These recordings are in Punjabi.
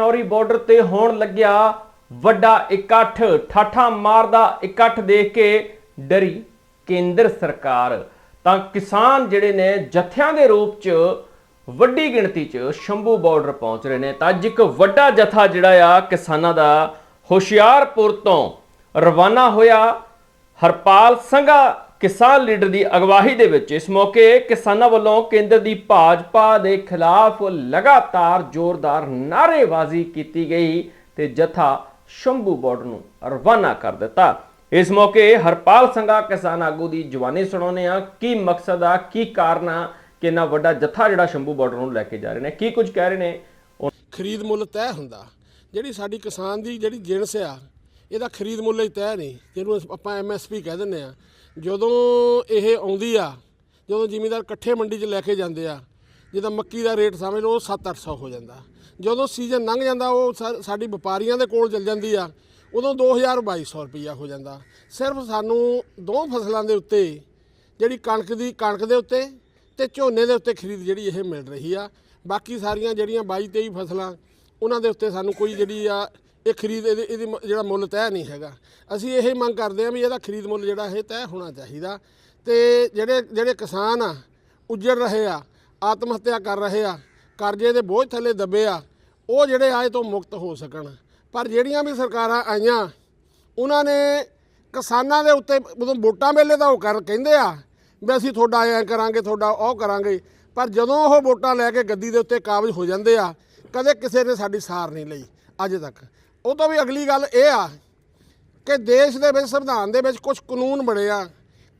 ਨੌਰੀ ਬਾਰਡਰ ਤੇ ਹੋਣ ਲੱਗਿਆ ਵੱਡਾ ਇਕੱਠ, ਠਾਠਾ ਮਾਰਦਾ ਇਕੱਠ ਦੇਖ ਕੇ ਡਰੀ ਕੇਂਦਰ ਸਰਕਾਰ। ਤਾਂ ਕਿਸਾਨ ਜਿਹੜੇ ਨੇ ਜਥਿਆਂ ਦੇ ਰੂਪ 'ਚ ਵੱਡੀ ਗਿਣਤੀ 'ਚ ਸ਼ੰਭੂ ਬਾਰਡਰ ਪਹੁੰਚ ਰਹੇ ਨੇ। ਤਾਂ ਅੱਜ ਇੱਕ ਵੱਡਾ ਜਥਾ ਜਿਹੜਾ ਆ ਕਿਸਾਨਾਂ ਦਾ ਹੁਸ਼ਿਆਰਪੁਰ ਤੋਂ ਰਵਾਨਾ ਹੋਇਆ। ਹਰਪਾਲ ਸੰਘਾ ਕਿਸਾਨ ਲੀਡਰ ਦੀ ਅਗਵਾਈ ਦੇ ਵਿੱਚ ਇਸ ਮੌਕੇ ਕਿਸਾਨਾਂ ਵੱਲੋਂ ਕੇਂਦਰ ਦੀ ਭਾਜਪਾ ਦੇ ਖਿਲਾਫ ਲਗਾਤਾਰ ਜ਼ੋਰਦਾਰ ਨਾਅਰੇਬਾਜ਼ੀ ਕੀਤੀ ਗਈ ਤੇ ਜਥਾ ਸ਼ੰਭੂ ਬਾਰਡਰ ਨੂੰ ਰਵਾਨਾ ਕਰ ਦਿੱਤਾ। ਇਸ ਮੌਕੇ ਹਰਪਾਲ ਸੰਘਾ ਕਿਸਾਨ ਆਗੂ ਦੀ ਜਵਾਨੀ ਸੁਣਾਉਂਦੇ ਆ ਕੀ ਮਕਸਦ ਆ, ਕੀ ਕਾਰਨ ਆ ਕਿ ਇੰਨਾ ਵੱਡਾ ਜਥਾ ਜਿਹੜਾ ਸ਼ੰਭੂ ਬਾਰਡਰ ਨੂੰ ਲੈ ਕੇ ਜਾ ਰਹੇ ਨੇ? ਕੀ ਕੁਝ ਕਹਿ ਰਹੇ ਨੇ? ਉਹ ਖਰੀਦ ਮੁੱਲ ਤੈਅ ਹੁੰਦਾ। ਜਿਹੜੀ ਸਾਡੀ ਕਿਸਾਨ ਦੀ ਜਿਹੜੀ ਜਿਣਸ ਆ, ਇਹਦਾ ਖਰੀਦ ਮੁੱਲ ਹੀ ਤੈਅ ਨਹੀਂ। ਜਿਹਨੂੰ ਅਸ- ਆਪਾਂ ਐਮਐਸਪੀ ਕਹਿ ਦਿੰਦੇ ਆ ਜਦੋਂ ਇਹ ਆਉਂਦੀ ਆ, ਜਦੋਂ ਜ਼ਿਮੀਂਦਾਰ ਇਕੱਠੇ ਮੰਡੀ 'ਚ ਲੈ ਕੇ ਜਾਂਦੇ ਆ, ਜਿੱਦਾਂ ਮੱਕੀ ਦਾ ਰੇਟ ਸਮਝ ਲਓ 7-800 ਹੋ ਜਾਂਦਾ। ਜਦੋਂ ਸੀਜ਼ਨ ਲੰਘ ਜਾਂਦਾ, ਉਹ ਸਾ- ਸਾਡੀ ਵਪਾਰੀਆਂ ਦੇ ਕੋਲ ਚਲ ਜਾਂਦੀ ਆ, ਉਦੋਂ 2000 2200 ਰੁਪਈਆ ਹੋ ਜਾਂਦਾ। ਸਿਰਫ ਸਾਨੂੰ ਦੋ ਫਸਲਾਂ ਦੇ ਉੱਤੇ, ਜਿਹੜੀ ਕਣਕ ਦੀ, ਕਣਕ ਦੇ ਉੱਤੇ ਤੇ ਝੋਨੇ ਦੇ ਉੱਤੇ ਖਰੀਦ ਜਿਹੜੀ ਇਹ ਮਿਲ ਰਹੀ ਆ। ਬਾਕੀ ਸਾਰੀਆਂ ਜਿਹੜੀਆਂ 22 23 ਫਸਲਾਂ, ਉਹਨਾਂ ਦੇ ਉੱਤੇ ਸਾਨੂੰ ਕੋਈ ਜਿਹੜੀ ਆ ਇਹ ਖਰੀਦ, ਇਹਦੀ ਇਹਦੀ ਮ- ਜਿਹੜਾ ਮੁੱਲ ਤੈਅ ਨਹੀਂ ਹੈਗਾ। ਅਸੀਂ ਇਹ ਮੰਗ ਕਰਦੇ ਹਾਂ ਵੀ ਇਹਦਾ ਖਰੀਦ ਮੁੱਲ ਜਿਹੜਾ ਇਹ ਤੈਅ ਹੋਣਾ ਚਾਹੀਦਾ। ਤੇ ਜਿਹੜੇ ਜਿਹੜੇ ਕਿਸਾਨ ਆ, ਉੱਜੜ ਰਹੇ ਆ, ਆਤਮ ਹੱਤਿਆ ਕਰ ਰਹੇ ਆ, ਕਰਜ਼ੇ ਦੇ ਬੋਝ ਥੱਲੇ ਦੱਬੇ ਆ, ਉਹ ਜਿਹੜੇ ਆਏ ਤੋਂ ਮੁਕਤ ਹੋ ਸਕਣ। ਪਰ ਜਿਹੜੀਆਂ ਵੀ ਸਰਕਾਰਾਂ ਆਈਆਂ, ਉਹਨਾਂ ਨੇ ਕਿਸਾਨਾਂ ਦੇ ਉੱਤੇ ਉਦੋਂ ਵੋਟਾਂ ਵੇਲੇ ਤਾਂ ਉਹ ਕਰ, ਕਹਿੰਦੇ ਆ ਵੀ ਅਸੀਂ ਤੁਹਾਡਾ ਐਂ ਕਰਾਂਗੇ, ਤੁਹਾਡਾ ਉਹ ਕਰਾਂਗੇ। ਪਰ ਜਦੋਂ ਉਹ ਵੋਟਾਂ ਲੈ ਕੇ ਗੱਦੀ ਦੇ ਉੱਤੇ ਕਾਬਜ ਹੋ ਜਾਂਦੇ ਆ, ਕਦੇ ਕਿਸੇ ਨੇ ਸਾਡੀ ਸਾਰ ਨਹੀਂ ਲਈ, ਅੱਜ ਤੱਕ। ਉਹ ਤੋਂ ਵੀ ਅਗਲੀ ਗੱਲ ਇਹ ਆ ਕਿ ਦੇਸ਼ ਦੇ ਵਿੱਚ, ਸੰਵਿਧਾਨ ਦੇ ਵਿੱਚ ਕੁਝ ਕਾਨੂੰਨ ਬਣੇ ਆ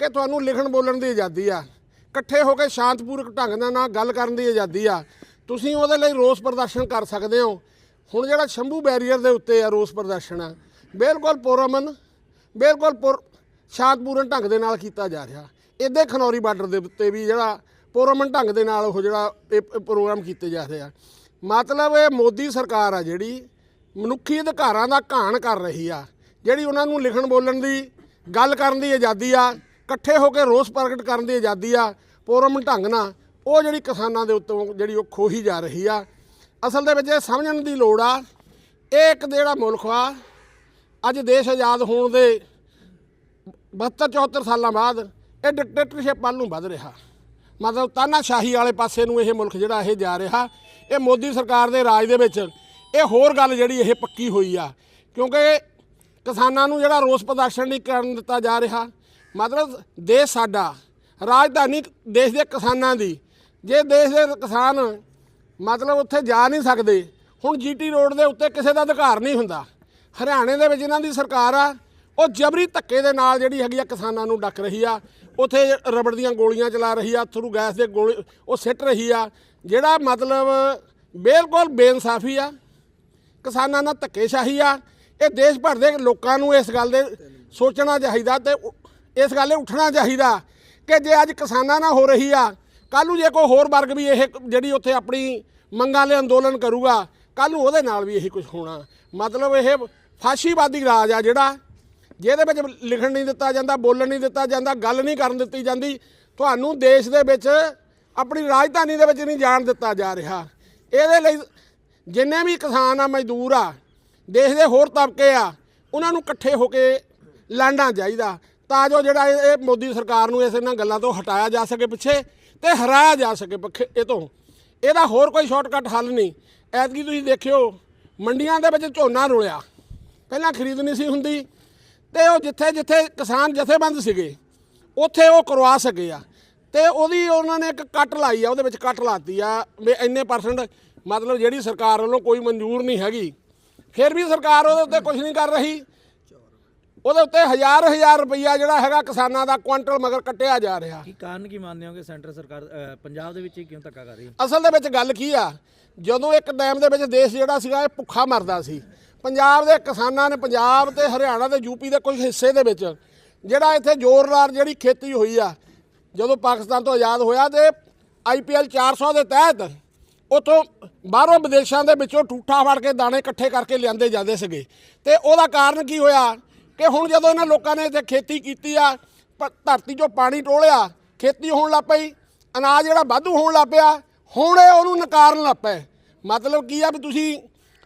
ਕਿ ਤੁਹਾਨੂੰ ਲਿਖਣ ਬੋਲਣ ਦੀ ਆਜ਼ਾਦੀ ਆ। ਇਕੱਠੇ ਹੋ ਕੇ ਸ਼ਾਂਤਪੂਰਕ ਢੰਗ ਦੇ ਨਾਲ ਗੱਲ ਕਰਨ ਦੀ ਆਜ਼ਾਦੀ ਆ। ਤੁਸੀਂ ਉਹਦੇ ਲਈ ਰੋਸ ਪ੍ਰਦਰਸ਼ਨ ਕਰ ਸਕਦੇ ਹੋ। ਹੁਣ ਜਿਹੜਾ ਸ਼ੰਭੂ ਬੈਰੀਅਰ ਦੇ ਉੱਤੇ ਆ ਰੋਸ ਪ੍ਰਦਰਸ਼ਨ ਆ ਬਿਲਕੁਲ ਪੁਰਮਨ ਬਿਲਕੁਲ ਪੁਰ, ਸ਼ਾਂਤਪੂਰਨ ਢੰਗ ਦੇ ਨਾਲ ਕੀਤਾ ਜਾ ਰਿਹਾ। ਇੱਦੇ ਖਨੌਰੀ ਬਾਰਡਰ ਦੇ ਉੱਤੇ ਵੀ ਜਿਹੜਾ ਪੁਰਮਨ ਢੰਗ ਦੇ ਨਾਲ ਉਹ ਜਿਹੜਾ ਇਹ ਪ੍ਰੋਗਰਾਮ ਕੀਤੇ ਜਾ ਰਹੇ ਆ। ਮਤਲਬ ਇਹ ਮੋਦੀ ਸਰਕਾਰ ਆ ਜਿਹੜੀ ਮਨੁੱਖੀ ਅਧਿਕਾਰਾਂ ਦਾ ਘਾਣ ਕਰ ਰਹੀ ਆ। ਜਿਹੜੀ ਉਹਨਾਂ ਨੂੰ ਲਿਖਣ ਬੋਲਣ ਦੀ, ਗੱਲ ਕਰਨ ਦੀ ਆਜ਼ਾਦੀ ਆ, ਇਕੱਠੇ ਹੋ ਕੇ ਰੋਸ ਪ੍ਰਗਟ ਕਰਨ ਦੀ ਆਜ਼ਾਦੀ ਆ ਪੁਰਮਨ ਢੰਗ ਨਾਲ, ਉਹ ਜਿਹੜੀ ਕਿਸਾਨਾਂ ਦੇ ਉੱਤੋਂ ਜਿਹੜੀ ਉਹ ਖੋਹੀ ਜਾ ਰਹੀ ਆ। ਅਸਲ ਦੇ ਵਿੱਚ ਇਹ ਸਮਝਣ ਦੀ ਲੋੜ ਆ, ਇਹ ਇੱਕ ਜਿਹੜਾ ਮੁਲਕ ਆ, ਅੱਜ ਦੇਸ਼ ਆਜ਼ਾਦ ਹੋਣ ਦੇ 72 74 ਸਾਲਾਂ ਬਾਅਦ ਇਹ ਡਿਕਟੇਟਰਸ਼ਿਪ ਵੱਲ ਨੂੰ ਵੱਧ ਰਿਹਾ। ਮਤਲਬ ਤਾਨਾਸ਼ਾਹੀ ਵਾਲੇ ਪਾਸੇ ਨੂੰ ਇਹ ਮੁਲਕ ਜਿਹੜਾ ਇਹ ਜਾ ਰਿਹਾ। ਇਹ ਮੋਦੀ ਸਰਕਾਰ ਦੇ ਰਾਜ ਦੇ ਵਿੱਚ ਇਹ ਹੋਰ ਗੱਲ ਜਿਹੜੀ ਇਹ ਪੱਕੀ ਹੋਈ ਆ, ਕਿਉਂਕਿ ਕਿਸਾਨਾਂ ਨੂੰ ਜਿਹੜਾ ਰੋਸ ਪ੍ਰਦਰਸ਼ਨ ਨਹੀਂ ਕਰਨ ਦਿੱਤਾ ਜਾ ਰਿਹਾ। ਮਤਲਬ ਦੇਸ਼ ਸਾਡਾ, ਰਾਜਧਾਨੀ ਦੇਸ਼ ਦੇ ਕਿਸਾਨਾਂ ਦੀ, ਜੇ ਦੇਸ਼ ਦੇ ਕਿਸਾਨ ਮਤਲਬ ਉੱਥੇ ਜਾ ਨਹੀਂ ਸਕਦੇ, ਹੁਣ ਜੀਟੀ ਰੋਡ ਦੇ ਉੱਤੇ ਕਿਸੇ ਦਾ ਅਧਿਕਾਰ ਨਹੀਂ ਹੁੰਦਾ। ਹਰਿਆਣੇ ਦੇ ਵਿੱਚ ਇਹਨਾਂ ਦੀ ਸਰਕਾਰ ਆ, ਉਹ ਜਬਰੀ ਧੱਕੇ ਦੇ ਨਾਲ ਜਿਹੜੀ ਹੈਗੀ ਆ ਕਿਸਾਨਾਂ ਨੂੰ ਡੱਕ ਰਹੀ ਆ। ਉੱਥੇ ਰਬੜ ਦੀਆਂ ਗੋਲੀਆਂ ਚਲਾ ਰਹੀ ਆ ਥਰੂ ਗੈਸ ਦੇ ਗੋਲੇ ਉਹ ਸਿੱਟ ਰਹੀ ਆ। ਜਿਹੜਾ ਮਤਲਬ ਬਿਲਕੁਲ ਬੇਇਨਸਾਫੀ ਆ ਕਿਸਾਨਾਂ ਨਾਲ ਧੱਕੇਸ਼ਾਹੀ ਆ। ਇਹ ਦੇਸ਼ ਭਰ ਦੇ ਲੋਕਾਂ ਨੂੰ ਇਸ ਗੱਲ ਦੇ ਸੋਚਣਾ ਚਾਹੀਦਾ ਤੇ ਇਸ ਗੱਲੇ ਉੱਠਣਾ ਚਾਹੀਦਾ ਕਿ ਜੇ ਅੱਜ ਕਿਸਾਨਾਂ ਨਾਲ ਹੋ ਰਹੀ ਆ ਕੱਲ ਨੂੰ ਜੇ ਕੋਈ ਹੋਰ ਵਰਗ ਵੀ ਇਹ ਜਿਹੜੀ ਉੱਥੇ ਆਪਣੀ ਮੰਗਾਂ ਲਈ ਅੰਦੋਲਨ ਕਰੂਗਾ ਕੱਲ ਨੂੰ ਉਹਦੇ ਨਾਲ ਵੀ ਇਹੀ ਕੁਝ ਹੋਣਾ। ਮਤਲਬ ਇਹ ਫਾਸ਼ੀਵਾਦੀ ਰਾਜ ਆ ਜਿਹੜਾ, ਜਿਹਦੇ ਵਿੱਚ ਲਿਖਣ ਨਹੀਂ ਦਿੱਤਾ ਜਾਂਦਾ, ਬੋਲਣ ਨਹੀਂ ਦਿੱਤਾ ਜਾਂਦਾ, ਗੱਲ ਨਹੀਂ ਕਰਨ ਦਿੱਤੀ ਜਾਂਦੀ, ਤੁਹਾਨੂੰ ਦੇਸ਼ ਦੇ ਵਿੱਚ ਆਪਣੀ ਰਾਜਧਾਨੀ ਦੇ ਵਿੱਚ ਨਹੀਂ ਜਾਣ ਦਿੱਤਾ ਜਾ ਰਿਹਾ। ਇਹਦੇ ਲਈ ਜਿੰਨੇ ਵੀ ਕਿਸਾਨ ਆ, ਮਜ਼ਦੂਰ ਆ ਦੇਸ਼ ਦੇ ਹੋਰ ਤਬਕੇ ਆ, ਉਹਨਾਂ ਨੂੰ ਇਕੱਠੇ ਹੋ ਕੇ ਲੜਨਾ ਚਾਹੀਦਾ ਤਾਂ ਜੋ ਜਿਹੜਾ ਇਹ ਮੋਦੀ ਸਰਕਾਰ ਨੂੰ ਇਸ ਇਹਨਾਂ ਗੱਲਾਂ ਤੋਂ ਹਟਾਇਆ ਜਾ ਸਕੇ ਪਿੱਛੇ ਤੇ ਹਰਾਇਆ ਜਾ ਸਕੇ ਪੱਖੇ ਇਹ ਤੋਂ। ਇਹਦਾ ਹੋਰ ਕੋਈ ਸ਼ਾਰਟਕਟ ਹੱਲ ਨਹੀਂ। ਐਤਕੀ ਤੁਸੀਂ ਦੇਖਿਓ, ਮੰਡੀਆਂ ਦੇ ਵਿੱਚ ਝੋਨਾ ਰੁਲਿਆ। ਪਹਿਲਾਂ ਖਰੀਦ ਨਹੀਂ ਸੀ ਹੁੰਦੀ ਤੇ ਉਹ ਜਿੱਥੇ ਜਿੱਥੇ ਕਿਸਾਨ ਜਥੇਬੰਦ ਸੀਗੇ, ਉੱਥੇ ਉਹ ਕਰਵਾ ਸਕੇ ਆ। ਤੇ ਉਹਦੀ ਉਹਨਾਂ ਨੇ ਇੱਕ ਕੱਟ ਲਾਈ ਆ, ਉਹਦੇ ਵਿੱਚ ਕੱਟ ਲਾਤੀ ਆ, ਵੀ ਇੰਨੇ ਪਰਸੈਂਟ ਮਤਲਬ ਜਿਹੜੀ ਸਰਕਾਰ ਵੱਲੋਂ ਕੋਈ ਮਨਜ਼ੂਰ ਨਹੀਂ ਹੈਗੀ ਫਿਰ ਵੀ ਸਰਕਾਰ ਉਹਦੇ ਉੱਤੇ ਕੁਝ ਨਹੀਂ ਕਰ ਰਹੀ। ਉਹਦੇ ਉੱਤੇ ਹਜ਼ਾਰ ਹਜ਼ਾਰ ਰੁਪਈਆ ਜਿਹੜਾ ਹੈਗਾ ਕਿਸਾਨਾਂ ਦਾ ਕੁਆਂਟਲ ਮਗਰ ਕੱਟਿਆ ਜਾ ਰਿਹਾ। ਕੀ ਕਾਰਨ ਕੀ ਮੰਨਦੇ ਹੋ ਕਿ ਸੈਂਟਰ ਸਰਕਾਰ ਪੰਜਾਬ ਦੇ ਵਿੱਚ ਕਿਉਂ ਧੱਕਾ ਕਰ ਰਹੀ ਹੈ? ਅਸਲ ਦੇ ਵਿੱਚ ਗੱਲ ਕੀ ਆ ਜਦੋਂ ਇੱਕ ਟਾਈਮ ਦੇ ਵਿੱਚ ਦੇਸ਼ ਜਿਹੜਾ ਸੀਗਾ ਇਹ ਭੁੱਖਾ ਮਰਦਾ ਸੀ। ਪੰਜਾਬ ਦੇ ਕਿਸਾਨਾਂ ਨੇ ਪੰਜਾਬ ਤੇ ਹਰਿਆਣਾ ਤੇ ਯੂਪੀ ਦੇ ਕੁਝ ਹਿੱਸੇ ਦੇ ਵਿੱਚ ਜਿਹੜਾ ਇੱਥੇ ਜ਼ੋਰਦਾਰ ਜਿਹੜੀ ਖੇਤੀ ਹੋਈ ਆ ਜਦੋਂ ਪਾਕਿਸਤਾਨ ਤੋਂ ਆਜ਼ਾਦ ਹੋਇਆ ਤੇ ਆਈਪੀਐਲ 400 ਦੇ ਤਹਿਤ ਉਥੋਂ ਬਾਹਰੋਂ ਵਿਦੇਸ਼ਾਂ ਦੇ ਵਿੱਚੋਂ ਠੂਠਾ ਫੜ ਕੇ ਦਾਣੇ ਇਕੱਠੇ ਕਰਕੇ ਲਿਆਂਦੇ ਜਾਂਦੇ ਸੀਗੇ। ਤੇ ਉਹਦਾ ਕਾਰਨ ਕੀ ਹੋਇਆ ਕਿ ਹੁਣ ਜਦੋਂ ਇਹਨਾਂ ਲੋਕਾਂ ਨੇ ਇੱਥੇ ਖੇਤੀ ਕੀਤੀ ਆ ਪ- ਧਰਤੀ 'ਚੋਂ ਪਾਣੀ ਟੋਲਿਆ, ਖੇਤੀ ਹੋਣ ਲੱਗ ਪਈ, ਅਨਾਜ ਜਿਹੜਾ ਵਾਧੂ ਹੋਣ ਲੱਗ ਪਿਆ, ਹੁਣ ਇਹ ਉਹਨੂੰ ਨਕਾਰਨ ਲੱਗ ਪਏ। ਮਤਲਬ ਕੀ ਆ ਵੀ ਤੁਸੀਂ,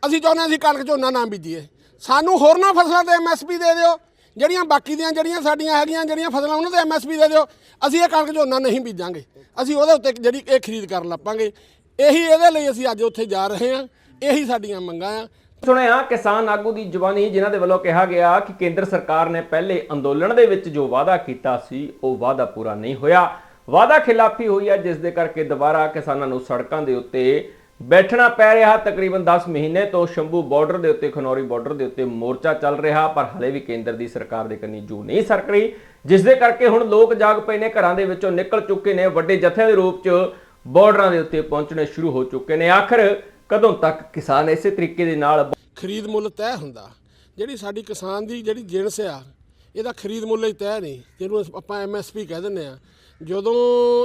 ਅਸੀਂ ਚਾਹੁੰਦੇ ਹਾਂ ਅਸੀਂ ਕਣਕ ਝੋਨਾ ਨਾ ਬੀਜੀਏ। ਸਾਨੂੰ ਹੋਰਨਾਂ ਫਸਲਾਂ ਤੇ ਐਮਐਸਪੀ ਦੇ ਦਿਓ, ਜਿਹੜੀਆਂ ਬਾਕੀ ਦੀਆਂ ਜਿਹੜੀਆਂ ਸਾਡੀਆਂ ਹੈਗੀਆਂ ਜਿਹੜੀਆਂ ਫਸਲਾਂ, ਉਹਨਾਂ ਤੇ ਐਮਐਸਪੀ ਦੇ ਦਿਓ। ਅਸੀਂ ਇਹ ਕਣਕ ਝੋਨਾ ਨਹੀਂ ਬੀਜਾਂਗੇ। ਅਸੀਂ ਉਹਦੇ ਉੱਤੇ ਜਿਹੜੀ ਇਹ ਖਰੀਦ ਕਰਨ ਲੱਪਾਂਗੇ ਇਹੀ ਇਹਦੇ ਲਈ ਅਸੀਂ ਅੱਜ ਉੱਥੇ ਜਾ ਰਹੇ ਹਾਂ, ਇਹੀ ਸਾਡੀਆਂ ਮੰਗਾਂ ਆ। ਸੁਣਿਆ, ਕਿਸਾਨ ਆਗੂ ਦੀ ਜ਼ੁਬਾਨੀ ਜਿਨ੍ਹਾਂ ਦੇ ਵੱਲੋਂ ਕਿਹਾ ਗਿਆ ਕਿ ਕੇਂਦਰ ਸਰਕਾਰ ਨੇ ਪਹਿਲੇ ਅੰਦੋਲਨ ਦੇ ਵਿੱਚ ਜੋ ਵਾਅਦਾ ਕੀਤਾ ਸੀ, ਉਹ ਵਾਅਦਾ ਪੂਰਾ ਨਹੀਂ ਹੋਇਆ। ਵਾਅਦਾ ਖਿਲਾਫੀ ਹੋਈ ਹੈ ਜਿਸ ਦੇ ਕਰਕੇ ਦੁਬਾਰਾ ਕਿਸਾਨਾਂ ਨੂੰ ਸੜਕਾਂ ਦੇ ਉੱਤੇ ਬੈਠਣਾ ਪੈ ਰਿਹਾ। ਤਕਰੀਬਨ 10 ਮਹੀਨੇ ਤੋਂ ਸ਼ੰਭੂ ਬਾਰਡਰ ਦੇ ਉੱਤੇ, ਖਨੌਰੀ ਬਾਰਡਰ ਦੇ ਉੱਤੇ ਮੋਰਚਾ ਚੱਲ ਰਿਹਾ, ਪਰ ਹਲੇ ਵੀ ਕੇਂਦਰ ਦੀ ਸਰਕਾਰ ਦੇ ਕੰਨੀ ਜੂ ਨਹੀਂ ਸਰਕ ਰਹੀ, ਜਿਸ ਦੇ ਕਰਕੇ ਹੁਣ ਲੋਕ ਜਾਗ ਪਏ ਨੇ। ਘਰਾਂ ਦੇ ਵਿੱਚੋਂ ਨਿਕਲ ਚੁੱਕੇ ਨੇ ਵੱਡੇ ਜਥੇ ਦੇ ਰੂਪ 'ਚ। ਬਾਰਡਰਾਂ ਦੇ ਉੱਤੇ ਪਹੁੰਚਣੇ ਸ਼ੁਰੂ ਹੋ ਚੁੱਕੇ ਨੇ। ਆਖਰ ਕਦੋਂ ਤੱਕ ਕਿਸਾਨ ਇਸੇ ਤਰੀਕੇ ਦੇ ਨਾਲ ਖਰੀਦ ਮੁੱਲ ਤੈਅ ਹੁੰਦਾ? ਜਿਹੜੀ ਸਾਡੀ ਕਿਸਾਨ ਦੀ ਜਿਹੜੀ ਜਿਣਸ ਆ, ਇਹਦਾ ਖਰੀਦ ਮੁੱਲ ਹੀ ਤੈਅ ਨਹੀਂ। ਜਿਹਨੂੰ ਅਸ- ਆਪਾਂ ਐਮਐਸਪੀ ਕਹਿ ਦਿੰਦੇ ਆ। ਜਦੋਂ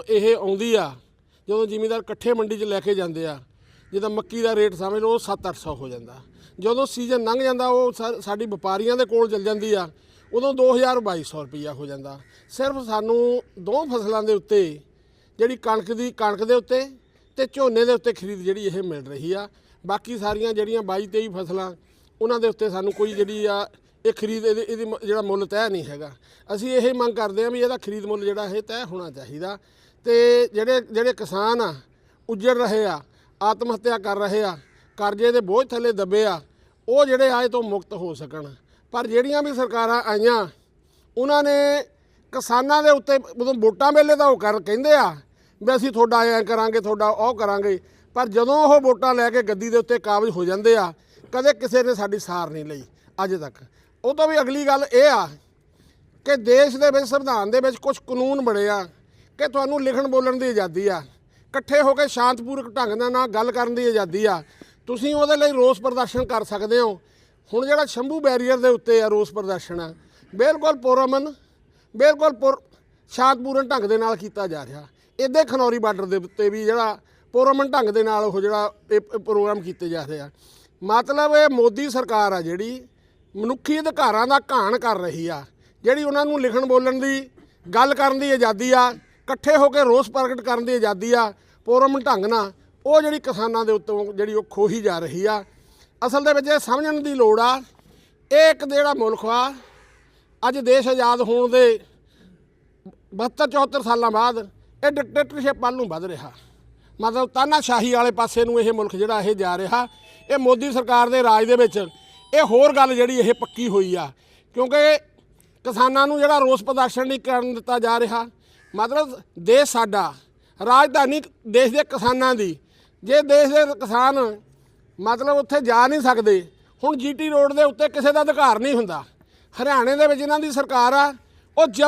ਇਹ ਆਉਂਦੀ ਆ, ਜਦੋਂ ਜ਼ਿਮੀਂਦਾਰ ਇਕੱਠੇ ਮੰਡੀ 'ਚ ਲੈ ਕੇ ਜਾਂਦੇ ਆ ਜਿੱਦਾਂ ਮੱਕੀ ਦਾ ਰੇਟ ਸਮਝ ਲਓ 7-800 ਹੋ ਜਾਂਦਾ। ਜਦੋਂ ਸੀਜ਼ਨ ਲੰਘ ਜਾਂਦਾ, ਉਹ ਸਾਡੀ ਵਪਾਰੀਆਂ ਦੇ ਕੋਲ ਚਲ ਜਾਂਦੀ ਆ, ਉਦੋਂ 2000 2200 ਰੁਪਈਆ ਹੋ ਜਾਂਦਾ। ਸਿਰਫ ਸਾਨੂੰ ਦੋ ਫਸਲਾਂ ਦੇ ਉੱਤੇ ਜਿਹੜੀ ਕਣਕ ਦੀ, ਕਣਕ ਦੇ ਉੱਤੇ ਤੇ ਝੋਨੇ ਦੇ ਉੱਤੇ ਖਰੀਦ ਜਿਹੜੀ ਇਹ ਮਿਲ ਰਹੀ ਆ। ਬਾਕੀ ਸਾਰੀਆਂ ਜਿਹੜੀਆਂ 22 23 ਫਸਲਾਂ, ਉਹਨਾਂ ਦੇ ਉੱਤੇ ਸਾਨੂੰ ਕੋਈ ਜਿਹੜੀ ਆ, ਇਹ ਖਰੀਦ, ਇਹਦੀ ਇਹਦੀ ਜਿਹੜਾ ਮੁੱਲ ਤੈਅ ਨਹੀਂ ਹੈਗਾ। ਅਸੀਂ ਇਹ ਮੰਗ ਕਰਦੇ ਹਾਂ ਵੀ ਇਹਦਾ ਖਰੀਦ ਮੁੱਲ ਜਿਹੜਾ ਇਹ ਤੈਅ ਹੋਣਾ ਚਾਹੀਦਾ। ਤੇ ਜਿਹੜੇ ਜਿਹੜੇ ਕਿਸਾਨ ਆ, ਉੱਜੜ ਰਹੇ ਆ, ਆਤਮ ਹੱਤਿਆ ਕਰ ਰਹੇ ਆ, ਕਰਜ਼ੇ ਦੇ ਬੋਝ ਥੱਲੇ ਦੱਬੇ ਆ, ਉਹ ਜਿਹੜੇ ਆਏ ਤੋਂ ਮੁਕਤ ਹੋ ਸਕਣ। ਪਰ ਜਿਹੜੀਆਂ ਵੀ ਸਰਕਾਰਾਂ ਆਈਆਂ, ਉਹਨਾਂ ਨੇ ਕਿਸਾਨਾਂ ਦੇ ਉੱਤੇ ਉਦੋਂ ਵੋਟਾਂ ਵੇਲੇ ਤਾਂ ਉਹ ਕਰ, ਕਹਿੰਦੇ ਆ ਵੀ ਅਸੀਂ ਤੁਹਾਡਾ ਐਂ ਕਰਾਂਗੇ, ਤੁਹਾਡਾ ਉਹ ਕਰਾਂਗੇ। ਪਰ ਜਦੋਂ ਉਹ ਵੋਟਾਂ ਲੈ ਕੇ ਗੱਦੀ ਦੇ ਉੱਤੇ ਕਾਬਜ ਹੋ ਜਾਂਦੇ ਆ, ਕਦੇ ਕਿਸੇ ਨੇ ਸਾਡੀ ਸਾਰ ਨਹੀਂ ਲਈ, ਅੱਜ ਤੱਕ। ਉਹ ਤੋਂ ਵੀ ਅਗਲੀ ਗੱਲ ਇਹ ਆ ਕਿ ਦੇਸ਼ ਦੇ ਵਿੱਚ, ਸੰਵਿਧਾਨ ਦੇ ਵਿੱਚ ਕੁਝ ਕਾਨੂੰਨ ਬਣੇ ਆ ਕਿ ਤੁਹਾਨੂੰ ਲਿਖਣ ਬੋਲਣ ਦੀ ਆਜ਼ਾਦੀ ਆ। ਇਕੱਠੇ ਹੋ ਕੇ ਸ਼ਾਂਤਪੂਰਕ ਢੰਗ ਦੇ ਨਾਲ ਗੱਲ ਕਰਨ ਦੀ ਆਜ਼ਾਦੀ ਆ। ਤੁਸੀਂ ਉਹਦੇ ਲਈ ਰੋਸ ਪ੍ਰਦਰਸ਼ਨ ਕਰ ਸਕਦੇ ਹੋ। ਹੁਣ ਜਿਹੜਾ ਸ਼ੰਭੂ ਬੈਰੀਅਰ ਦੇ ਉੱਤੇ ਆ ਰੋਸ ਪ੍ਰਦਰਸ਼ਨ ਆ ਬਿਲਕੁਲ ਪੁਰਮਨ ਬਿਲਕੁਲ ਪੁਰ, ਸ਼ਾਂਤਪੂਰਨ ਢੰਗ ਦੇ ਨਾਲ ਕੀਤਾ ਜਾ ਰਿਹਾ। ਇਹਦੇ ਖਨੌਰੀ ਬਾਰਡਰ ਦੇ ਉੱਤੇ ਵੀ ਜਿਹੜਾ ਪੁਰਮਨ ਢੰਗ ਦੇ ਨਾਲ ਉਹ ਜਿਹੜਾ ਇਹ ਇਹ ਪ੍ਰੋਗਰਾਮ ਕੀਤੇ ਜਾ ਰਹੇ ਆ। ਮਤਲਬ ਇਹ ਮੋਦੀ ਸਰਕਾਰ ਆ ਜਿਹੜੀ ਮਨੁੱਖੀ ਅਧਿਕਾਰਾਂ ਦਾ ਘਾਣ ਕਰ ਰਹੀ ਆ। ਜਿਹੜੀ ਉਹਨਾਂ ਨੂੰ ਲਿਖਣ ਬੋਲਣ ਦੀ, ਗੱਲ ਕਰਨ ਦੀ ਆਜ਼ਾਦੀ ਆ, ਇਕੱਠੇ ਹੋ ਕੇ ਰੋਸ ਪ੍ਰਗਟ ਕਰਨ ਦੀ ਆਜ਼ਾਦੀ ਆ ਪੂਰਮ ਢੰਗ ਨਾਲ, ਉਹ ਜਿਹੜੀ ਕਿਸਾਨਾਂ ਦੇ ਉੱਤੋਂ ਜਿਹੜੀ ਉਹ ਖੋਹੀ ਜਾ ਰਹੀ ਆ। ਅਸਲ ਦੇ ਵਿੱਚ ਇਹ ਸਮਝਣ ਦੀ ਲੋੜ ਆ, ਇਹ ਇੱਕ ਜਿਹੜਾ ਮੁਲਕ ਆ, ਅੱਜ ਦੇਸ਼ ਆਜ਼ਾਦ ਹੋਣ ਦੇ 72 74 ਸਾਲਾਂ ਬਾਅਦ ਇਹ ਡਿਕਟੇਟਰਸ਼ਿਪ ਵੱਲ ਨੂੰ ਵੱਧ ਰਿਹਾ। ਮਤਲਬ ਤਾਨਾਸ਼ਾਹੀ ਵਾਲੇ ਪਾਸੇ ਨੂੰ ਇਹ ਮੁਲਕ ਜਿਹੜਾ ਇਹ ਜਾ ਰਿਹਾ, ਇਹ ਮੋਦੀ ਸਰਕਾਰ ਦੇ ਰਾਜ ਦੇ ਵਿੱਚ, ਇਹ ਹੋਰ ਗੱਲ ਜਿਹੜੀ ਇਹ ਪੱਕੀ ਹੋਈ ਆ। ਕਿਉਂਕਿ ਕਿਸਾਨਾਂ ਨੂੰ ਜਿਹੜਾ ਰੋਸ ਪ੍ਰਦਰਸ਼ਨ ਨਹੀਂ ਕਰਨ ਦਿੱਤਾ ਜਾ ਰਿਹਾ। ਮਤਲਬ ਦੇਸ਼ ਸਾਡਾ, ਰਾਜਧਾਨੀ ਦੇਸ਼ ਦੇ ਕਿਸਾਨਾਂ ਦੀ, ਜੇ ਦੇਸ਼ ਦੇ ਕਿਸਾਨ ਮਤਲਬ ਉੱਥੇ ਜਾ ਨਹੀਂ ਸਕਦੇ, ਹੁਣ ਜੀਟੀ ਰੋਡ ਦੇ ਉੱਤੇ ਕਿਸੇ ਦਾ ਅਧਿਕਾਰ ਨਹੀਂ ਹੁੰਦਾ। ਹਰਿਆਣੇ ਦੇ ਵਿੱਚ ਇਹਨਾਂ ਦੀ ਸਰਕਾਰ ਆ, ਉਹ ਜਬ